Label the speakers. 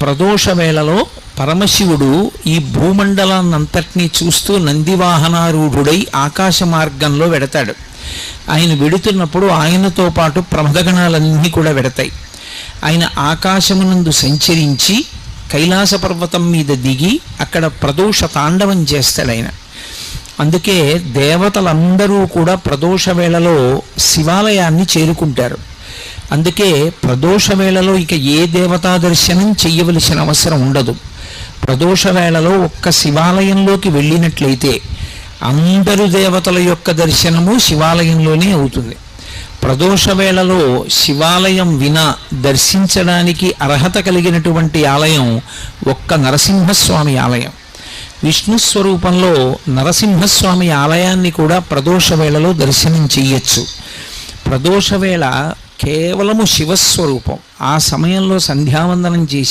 Speaker 1: ప్రదోష వేళలో పరమశివుడు ఈ భూమండలాన్నంతటినీ చూస్తూ నందివాహనారూఢుడై ఆకాశ మార్గంలో వెడతాడు. ఆయన వెడుతున్నప్పుడు ఆయనతో పాటు ప్రమదగణాలన్నీ కూడా వెడతాయి. ఆయన ఆకాశమునందు సంచరించి కైలాస పర్వతం మీద దిగి అక్కడ ప్రదోష తాండవం చేస్తాడు ఆయన. అందుకే దేవతలందరూ కూడా ప్రదోష వేళలో శివాలయాన్ని చేరుకుంటారు. అందుకే ప్రదోష వేళలో ఇక ఏ దేవతా దర్శనం చెయ్యవలసిన అవసరం ఉండదు. ప్రదోష వేళలో ఒక్క శివాలయంలోకి వెళ్ళినట్లయితే అందరు దేవతల యొక్క దర్శనము శివాలయంలోనే అవుతుంది. ప్రదోష వేళలో శివాలయం వినా దర్శించడానికి అర్హత కలిగినటువంటి ఆలయం ఒక్క నరసింహస్వామి ఆలయం. విష్ణు స్వరూపంలో నరసింహస్వామి ఆలయాన్ని కూడా ప్రదోష వేళలో దర్శనం చేయొచ్చు ప్రదోష వేళ కేవలము శివస్వరూపం. ఆ సమయంలో సంధ్యావందనం చేసి